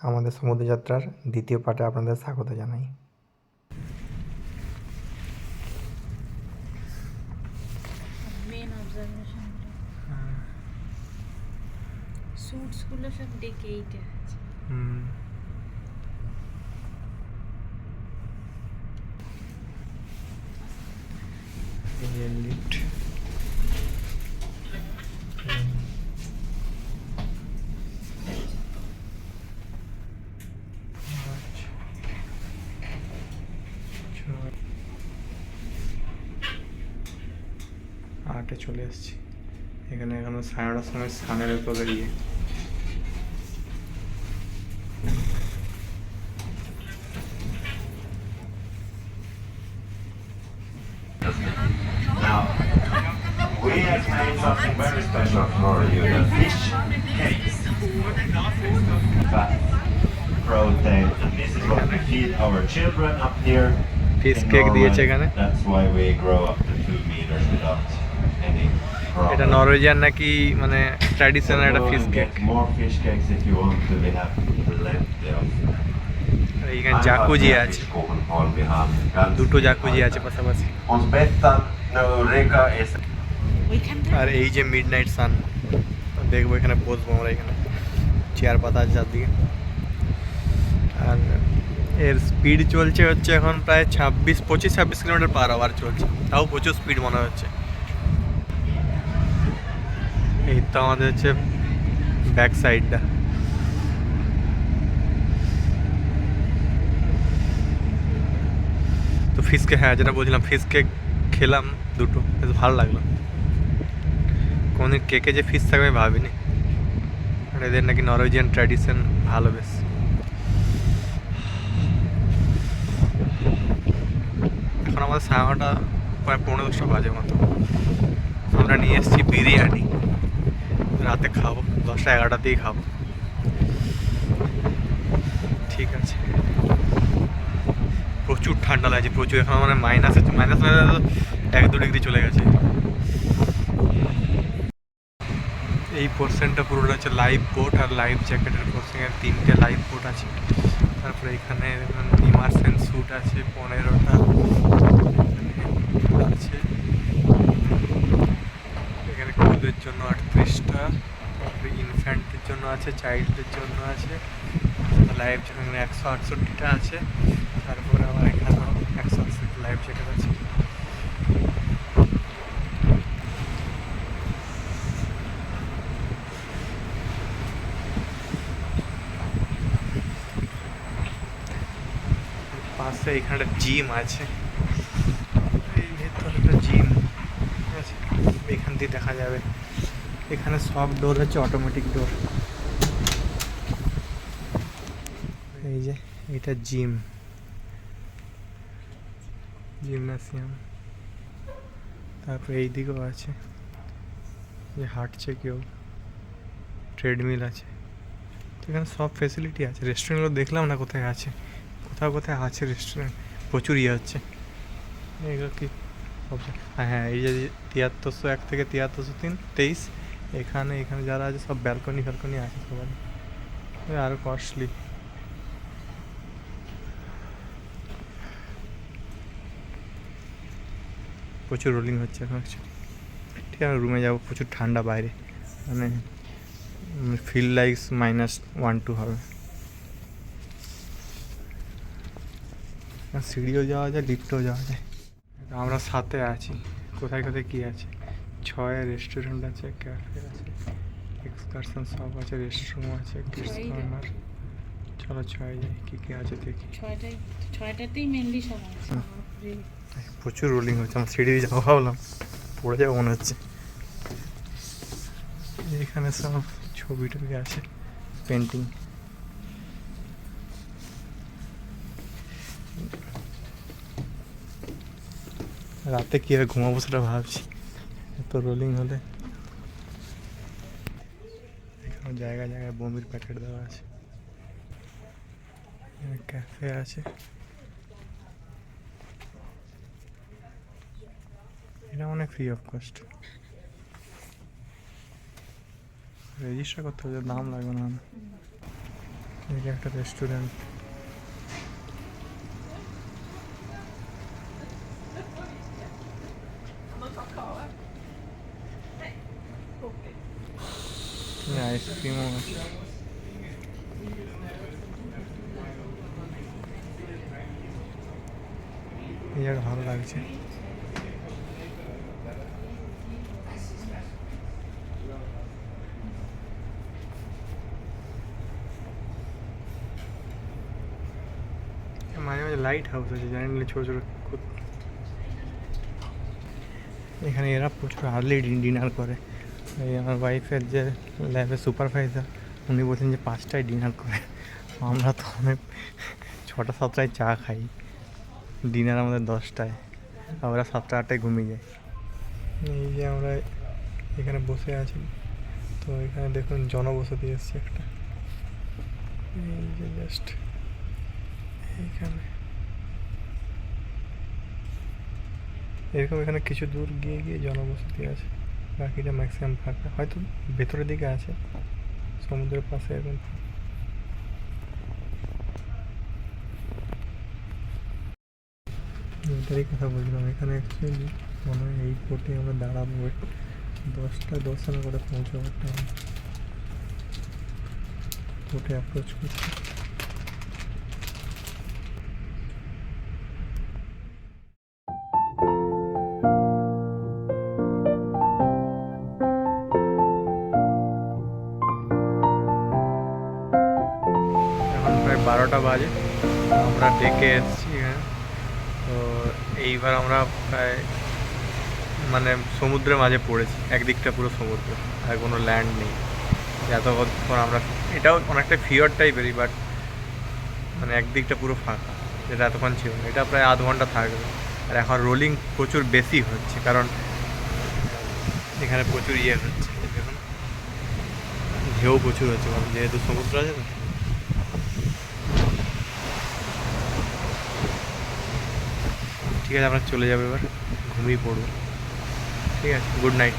আমাদের সমুদ্রযাত্রার দ্বিতীয় পার্টে আপনাদের স্বাগত জানাই। মেন অবজারভেশন স্যুটসগুলো সব ডেকে এইটে আছে হুম। লিফট আটে চলে এসেছি এখানে এখনো সাড়ে নটার সময় স্নানের তোলে গিয়ে Now, we have made something very special for you, the fish cakes. Fat, protein, and this is what we feed our children up here. Fish in cake Norway. দিয়েছে এখানে। That's why we grow up to two meters without any problem. এটা Norwegian নাকি মানে traditional একটা fish cake. এইখানে jacuzzi আছে দুটো jacuzzi আছে পাশাপাশি। আর এই যে মিড নাইট সান দেখব এখানে বসবো আমরা এখানে। চেয়ার পাতা আছে চারদিকে। আর এর স্পিড চলছে হচ্ছে এখন প্রায় ছাব্বিশ পঁচিশ ছাব্বিশ কিলোমিটার পার আওয়ার চলছে। তাও প্রচুর স্পিড মনে হচ্ছে। এই তো আমাদের হচ্ছে ব্যাক সাইডটা তো ফিসকে হ্যাঁ যেটা বলছিলাম ফিসকে খেলাম দুটো, বেশ ভালো লাগল। কোনদিন কেকে যে ফিস থাকবে ভাবিনি। এদের নাকি নরওয়েজিয়ান ট্র্যাডিশন ভালো বেশ। এখন আমাদের সাড়ে নটা, প্রায় পনেরো দশটা বাজে মতো। আমরা নিয়ে এসেছি বিরিয়ানি। রাতে খাব, দশটা এগারোটাতেই খাব। ঠিক আছে। প্রচুর ঠান্ডা লাগছে, প্রচুর। এখন মানে মাইনাস আছে মাইনাস এক দু ডিগ্রি চলে গেছে। এই পোর্শনটা পুরোটা হচ্ছে লাইভ বোট আর লাইভ জ্যাকেটের পোর্শন এর তিনটে লাইভ বোট আছে। তারপরে এখানে ইমার্সেন স্যুট আছে, পনেরোটা আছে। এখানে কুদের জন্য আটত্রিশটা তারপরে ইনফ্যান্টের জন্য আছে চাইল্ডের জন্য আছে লাইভ জ্যাকেট একশো আটষট্টিটা আছে, তারপরে আবার এখানেও একশো আটষট্টি লাইভ জ্যাকেট আছে। পাশে এখানে জিম আছে। এই ভেতরে জিম আছে। এখান দিয়ে দেখা যাবে। এখানে সব ডোর হচ্ছে অটোমেটিক ডোর এই যে, এটা জিম জিমনাসিয়াম তারপরে এই দিকেও আছে যে হাঁটছে কেউ। ট্রেডমিল আছে। তো এখানে সব ফেসিলিটি আছে। রেস্টুরেন্টগুলো দেখলাম না কোথায় আছে। কোথাও কোথায় আছে রেস্টুরেন্ট প্রচুর ইয়ে হচ্ছে। এগুলো কি? হ্যাঁ হ্যাঁ এই যে তিয়াত্তরশো এক থেকে তিয়াত্তরশো তিন, তেইশ। এখানে এখানে যারা আছে সব ব্যালকনি ফ্যালকনি আছে সবাই আরও কস্টলি প্রচুর রোলিং হচ্ছে এখন। ঠিক আছে রুমে যাব, প্রচুর ঠান্ডা বাইরে। মানে feel likes minus one two হবে। সিঁড়িও যাওয়া যায় লিফটেও যাওয়া যায়। আমরা সাথে আছি। কোথায় কোথায়, কী আছে? ছয় রেস্টুরেন্ট আছে ক্যাফে আছে এক্সকারশন সব আছে রেস্টরুম আছে কিডস কর্নার চলো ছয় যাই কী কী আছে দেখি। ছয়টাই ছয়টাতেই মেনলি সব আছে। প্রচুর রোলিং হচ্ছে আমার সিঁড়ি দিয়ে যাব ভাবলাম। পড়ে যাব মনে হচ্ছে। এখানে সব ছবি টবি আছে পেন্টিং রাতে কীভাবে ঘুমাবো সেটা ভাবছি। এত রোলিং হলে। এখানে জায়গায় জায়গায় বমির প্যাকেট দেওয়া আছে। ক্যাফে আছে। এটা মানে ফ্রি অফ কস্ট রেজিস্টার করতে হবে দাম লাগবে না। যে একটা রেস্টুরেন্ট আছে এই ভালো লাগছে মাঝে মাঝে লাইট হাউস আছে জানি না ছোটো ছোটো এখানে এরা প্রচুর আর্লি ডিনার করে এই আমার ওয়াইফের যে ল্যাবের সুপারভাইজার উনি বলছেন যে পাঁচটায় ডিনার করে। আমরা তো অনেক ছটা, সাতটায় চা খাই। ডিনার আমাদের দশটায়। আমরা সাতটা, আটটায় ঘুমিয়ে যাই। এই যে আমরা এখানে বসে আছি। তো এখানে দেখুন জনবসতি এসছে একটা। এই যে জাস্ট এইখানে এরকম এখানে কিছু দূর গিয়ে গিয়ে জনবসতি আছে। বাকিটা ম্যাক্সিমাম ফাঁকা হয়তো ভেতরের দিকে আছে, সমুদ্রের পাশে এরকম ফাঁকা। এটারই কথা বলছিলাম, এখানে অ্যাকচুয়ালি মনে হয় এই পোর্টে আমরা দাঁড়াবো দশটা দশটা করে পৌঁছাবার টাইম পোর্টে অ্যাপ্রোচ করছি। বাজে। আমরা ডেকে এসেছি হ্যাঁ। তো এইবার আমরা প্রায় মানে সমুদ্রের মাঝে পড়েছি। একদিকটা পুরো সমুদ্র, আর কোনো ল্যান্ড নেই। এতক্ষণ আমরা, এটাও অনেকটা ফিওর টাইপেরই বাট মানে একদিকটা পুরো ফাঁকা, যেটা এতক্ষণ ছিল। না এটা প্রায় আধ ঘণ্টা থাকবে। আর এখন রোলিং প্রচুর বেশি হচ্ছে, কারণ এখানে প্রচুর ইয়ে হচ্ছে ঢেউ প্রচুর হচ্ছে যেহেতু সমুদ্র আছে তো। ঠিক আছে, আমরা চলে যাব এবার। ঘুমিয়ে পড়ব। ঠিক আছে গুড নাইট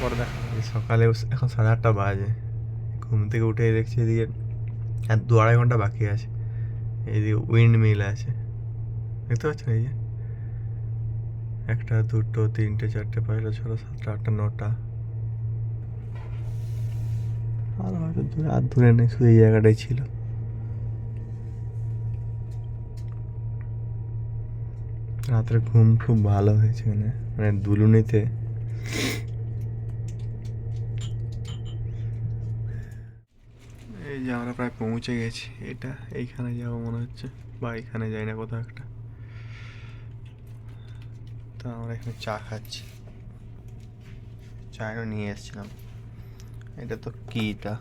পরে দেখা সকালে এখন সাড়ে আটটা বাজে। ঘুম থেকে উঠে দেখছি এদিকে আর দু আড়াই ঘণ্টা বাকি আছে। এইদিকে উইন্ড মিল আছে। দেখতে পাচ্ছেন এই যে? একটা, দুটো, তিনটে, চারটে, পাঁচটা, ছটা, সাতটা, আটটা, নটা। আর হয়তো দূরে আর দূরে নেই, শুধু এই জায়গাটাই ছিল। রাতের ঘুম খুব ভালো হয়েছে মানে মানে দুলুনিতে। এই যে আমরা প্রায় পৌঁছে গেছি, এটা এইখানে যাব মনে হচ্ছে, বা এখানে যাই না কোথাও একটা। তো আমরা এখানে চা খাচ্ছি। চায়ও নিয়ে এসেছিলাম। এটা তো কি এটা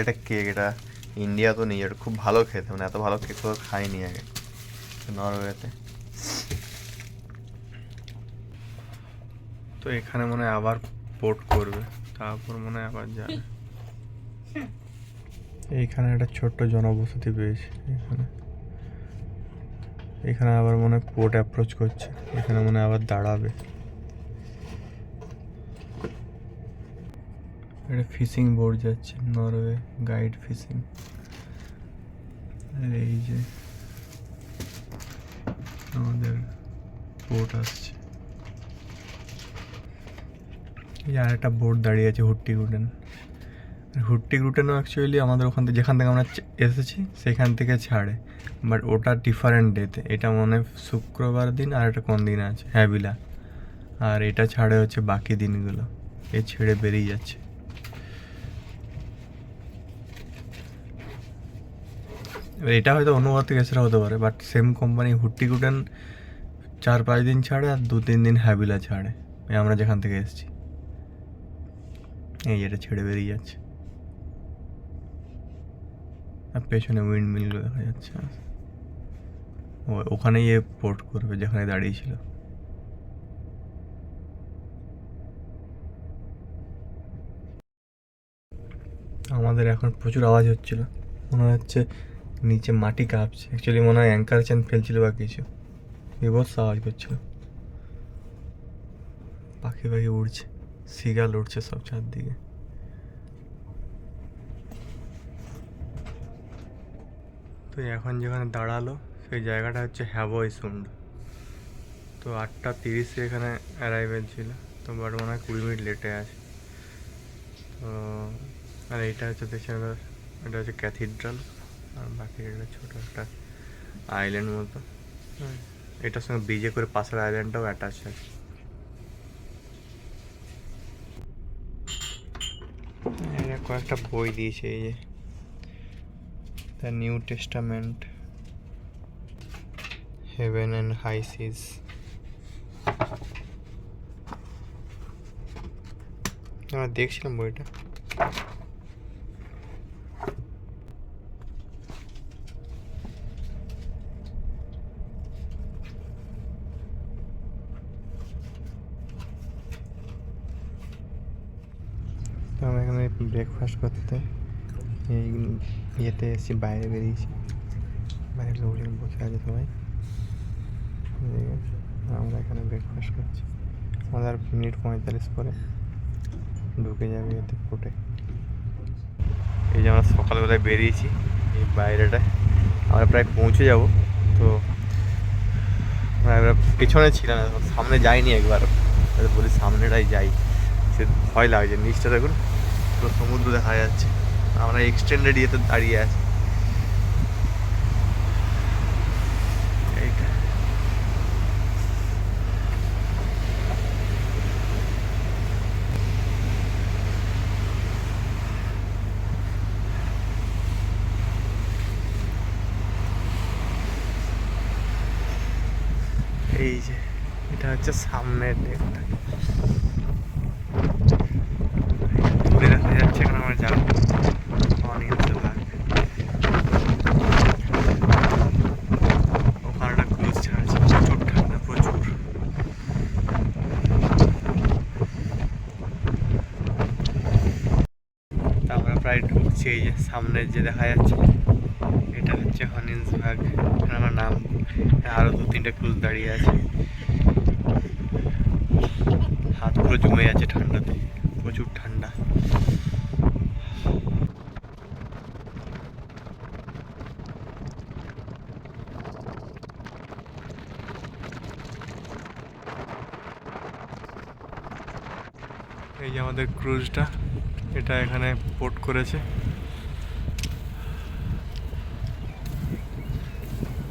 একটা কেক, এটা ইন্ডিয়া তো নেই, এটা খুব ভালো খেতে মানে এত ভালো কেক তো খাইনি আগে। নরওয়েতে। তো এখানে মনে হয় আবার পোর্ট করবে তারপর মনে হয় আবার যাবে। এইখানে একটা ছোট্ট জনবসতি পেয়েছি এখানে। এখানে আবার মনে হয় পোর্ট অ্যাপ্রোচ করছে এখানে মনে হয় আবার দাঁড়াবে। একটা ফিশিং বোর্ড যাচ্ছে নরওয়ে গাইড ফিশিং আর এই যে আমাদের বোট আসছে। আর একটা বোট দাঁড়িয়ে আছে হুট্টি গুটেন হুট্টি গুটেনও অ্যাকচুয়ালি আমাদের ওখান থেকে যেখান থেকে আমরা এসেছি, সেখান থেকে ছাড়ে। বাট ওটা ডিফারেন্ট ডেতে এটা মনে শুক্রবার দিন আর একটা কোন দিন আছে? হ্যাবিলা আর এটা ছাড়ে হচ্ছে বাকি দিনগুলো। এ ছেড়ে বেরিয়ে যাচ্ছে। এবার এটা হয়তো অন্য থেকে এছাড়া হতে পারে but same company Hurtigruten চার পাঁচ দিন ছাড়ে আর দু তিন দিন হ্যাবিলা ছাড়ে। আমরা যেখান থেকে এসেছি। এই এটা ছেড়ে বেরিয়ে যাচ্ছে। আর পেছনে উইন্ড মিলগুলো দেখা যাচ্ছে। ও ওখানেই এ পোর্ট করবে, যেখানে দাঁড়িয়েছিল আমাদের এখন প্রচুর আওয়াজ হচ্ছিল। মনে হচ্ছে নিচে মাটি কাঁপছে। অ্যাকচুয়ালি মনে হয় অ্যাঙ্কার চেন ফেলছিল বা কিছু। বিভৎস আওয়াজ করছিল। পাখি পাখি উড়ছে সিগাল উড়ছে সব চারদিকে। তো এখন যেখানে দাঁড়াল, সেই জায়গাটা হচ্ছে হ্যাভয়েসুন্ড তো আটটা তিরিশে এখানে অ্যারাইভেল ছিল। তো বাট মনে হয় কুড়ি মিনিট লেটে আছে। তো আর এইটা হচ্ছে দেখছেন এটা হচ্ছে ক্যাথিড্রাল আর বাকি এটা ছোটো একটা আইল্যান্ড মতো। এটার সঙ্গে ব্রিজে করে পাশের আইল্যান্ডটাও অ্যাটাচ আছে কয়েকটা বই দিয়েছে এই যে। The New Testament heaven and high seas আমরা দেখছিলাম বইটা। তো আমরা এখানে ব্রেকফাস্ট করতে এই ইয়েতে এসেছি বাইরে বেরিয়েছি। বাইরে লোকজন বসে আছে সবাই। আমরা এখানে ব্রেকফাস্ট করছি। আমাদের মিনিট পঁয়তাল্লিশ পরে ঢুকে যাবে এতে ফুটে এই যে আমরা সকালবেলায় বেরিয়েছি এই বাইরেটায় আমরা প্রায় পৌঁছে যাব। তো আমরা পেছনে ছিলাম, সামনে যাইনি একবার। বলি সামনেটাই যাই। ভয় লাগছে নিচটা দেখুন, পুরো সমুদ্র দেখা যাচ্ছে। আমরা এক্সটেন্ডেড ইয়েতে দাঁড়িয়ে আছি। এই যে, এটা হচ্ছে সামনের ডেকটা দূরে আমরা যাব অনিয়ন্ত্রিত লাগবে ওখানে একটা ক্রুজ ছাড়ছে প্রচুর ঠান্ডা, প্রচুর। প্রায় এই যে সামনের যে দেখা যাচ্ছে, এটা হচ্ছে হনিন্সবাগ আমার নাম আরও দু তিনটে ক্রুজ দাঁড়িয়ে আছে। হাত পুরো জমে যাচ্ছে ঠান্ডাতে, প্রচুর ঠান্ডা। এই যে আমাদের ক্রুজটা, এটা এখানে পোর্ট করেছে।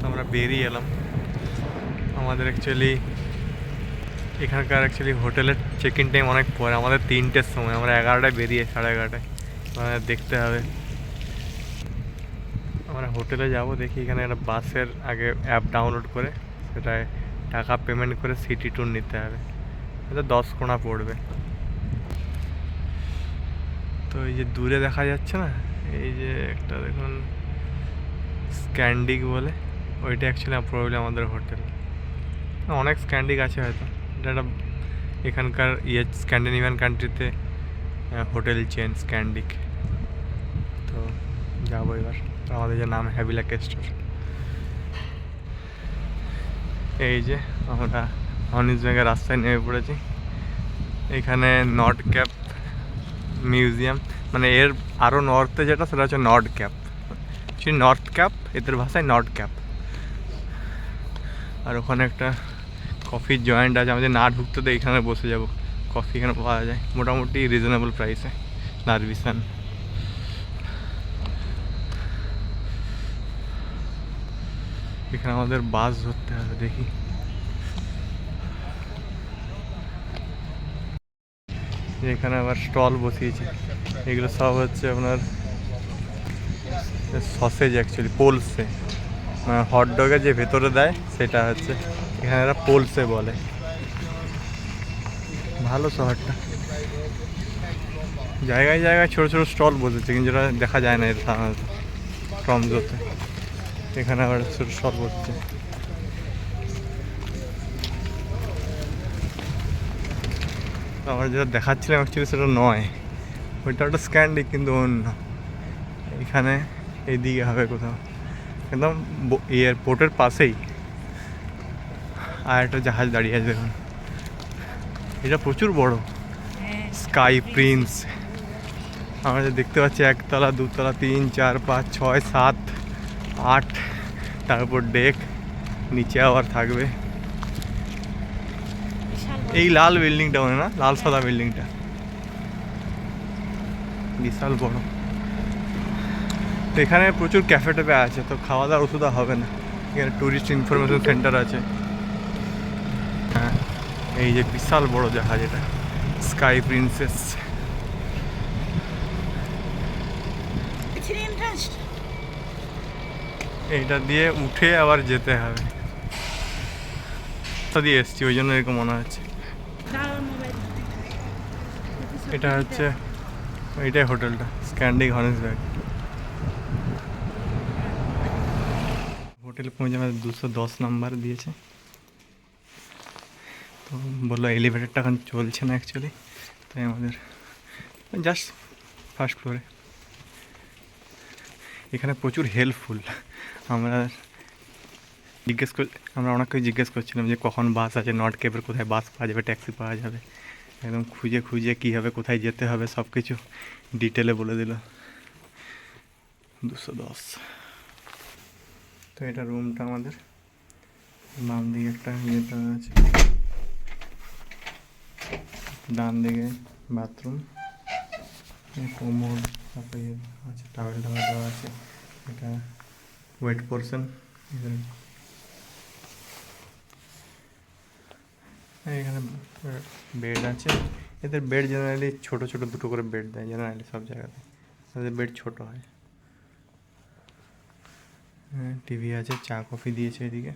আমরা বেরিয়ে এলাম। আমাদের অ্যাকচুয়ালি এখানকার অ্যাকচুয়ালি হোটেলের চেক ইন টাইম অনেক পরে, আমাদের তিনটের সময়, আমরা এগারোটায় বেরিয়ে সাড়ে এগারোটায়। আমাদের দেখতে হবে। আমরা হোটেলে যাব, দেখি এখানে একটা বাসের আগে অ্যাপ ডাউনলোড করে সেটায় টাকা পেমেন্ট করে সিটি ট্যুর নিতে হবে। এটা দশ কোনা পড়বে। তো এই যে দূরে দেখা যাচ্ছে না, এই যে একটা দেখুন স্ক্যান্ডিক বলে, ওইটা অ্যাকচুয়ালি প্রবলেম আমাদের হোটেল। অনেক স্ক্যান্ডিক আছে হয়তো। এটা একটা এখানকার ইয়ে স্ক্যান্ডিনেভিয়ান কান্ট্রিতে হোটেল চেন স্ক্যান্ডিক তো যাব এবার। আমাদের যে নাম হ্যাভিলা কেস্টর এই যে আমরা হনিস ব্যাগের রাস্তায় নেমে পড়েছি। এখানে নট ক্যাপ মিউজিয়াম মানে এর আরও নর্থে যেটা, সেটা হচ্ছে নর্থ ক্যাপ সেই নর্থ ক্যাপ এদের ভাষায় নর্থ ক্যাপ আর ওখানে একটা কফির জয়েন্ট আছে, আমাদের না ঢুকতে তো এইখানে বসে যাব। কফি এখানে পাওয়া যায়। মোটামুটি রিজনেবল প্রাইসে নার্ভিসান এখানে আমাদের বাস ধরতে হবে, দেখি। এখানে আবার স্টল বসিয়েছে। এগুলো সব হচ্ছে আপনার সসেজ অ্যাকচুয়ালি পোলসে। মানে হট ডগের যে ভেতরে দেয়, সেটা হচ্ছে, এখানে এরা পোলসে বলে। ভালো শহরটা। জায়গায় জায়গায় ছোটো ছোটো স্টল বসেছে, কিন্তু যেটা দেখা যায় না এর সাধারণত টমজোতে এখানে আবার ছোটো স্টল বসছে। আমরা যেটা দেখাচ্ছিলাম অ্যাকচুয়ালি সেটা নয়। ওইটা একটা স্ক্যান্ডিক কিন্তু অন্য। এখানে এইদিকে হবে কোথাও। একদম এয়ারপোর্টের পাশেই। আর একটা জাহাজ দাঁড়িয়ে আছে দেখুন। এটা প্রচুর বড়। স্কাই প্রিন্স আমরা দেখতে পাচ্ছি, একতলা, দুতলা, তিন, চার, পাঁচ, ছয়, সাত, আট, তারপর ডেক নিচে আবার থাকবে। এই লাল বিল্ডিংটা মানে না, লাল সাদা বিল্ডিংটা। বিশাল বড়। এখানে প্রচুর ক্যাফে ট্যাফে আছে, তো খাওয়া দাওয়ার ওষুধ হবে না। এখানে ট্যুরিস্ট ইনফরমেশন সেন্টার আছে। এই যে বিশাল বড় জাহাজ এটা স্কাই প্রিন্সেস। এইটা দিয়ে উঠে আবার যেতে হবে। দিয়ে এসছি ওই জন্য এরকম মনে হচ্ছে। এটা হচ্ছে এইটাই হোটেলটা স্ক্যান্ডিং হনেসব্যাগ হোটেল পৌঁছে আমাদের দুশো দশ নাম্বার দিয়েছে। তো বলল এলিভেটারটা এখন চলছে না অ্যাকচুয়ালি তাই আমাদের জাস্ট ফার্স্ট ফ্লোরে এখানে প্রচুর হেল্পফুল আমরা জিজ্ঞেস কর আমরা অনেককে জিজ্ঞেস করছিলাম যে কখন বাস আছে নর্থ কেপের কোথায় বাস পাওয়া যাবে ট্যাক্সি পাওয়া যাবে। একদম খুঁজে খুঁজে কী হবে, কোথায় যেতে হবে সব কিছু ডিটেলে বলে দিল। দুশো দশ। তো এটা রুমটা আমাদের। বাম দিকে একটা ইয়েটা আছে। ডান দিকে বাথরুম কোমর, তারপরে ইয়ে আছে টাওয়েল টাওয়েল দেওয়া আছে, এটা ওয়েট পোর্শন এখানে। বেড আছে, এদের বেড জেনারেলি ছোট ছোট দুটো করে বেড দেয় জেনারেলি সব জায়গাতে তাদের বেড ছোট হয়। হ্যাঁ টিভি আছে, চা কফি দিয়েছে এদিকে।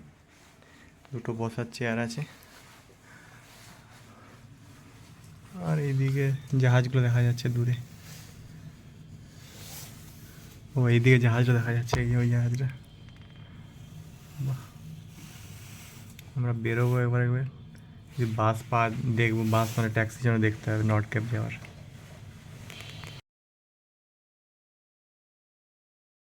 দুটো বসার চেয়ার আছে। আর এইদিকে জাহাজগুলো দেখা যাচ্ছে দূরে। ও, এইদিকে জাহাজটা দেখা যাচ্ছে, এই ওই জাহাজটা। বাহ। আমরা বেরোবো একবার। একবার বাস পা দেখব, বাস মানে ট্যাক্সি যেন দেখতে হবে, নর্থ ক্যাপ যাওয়ার।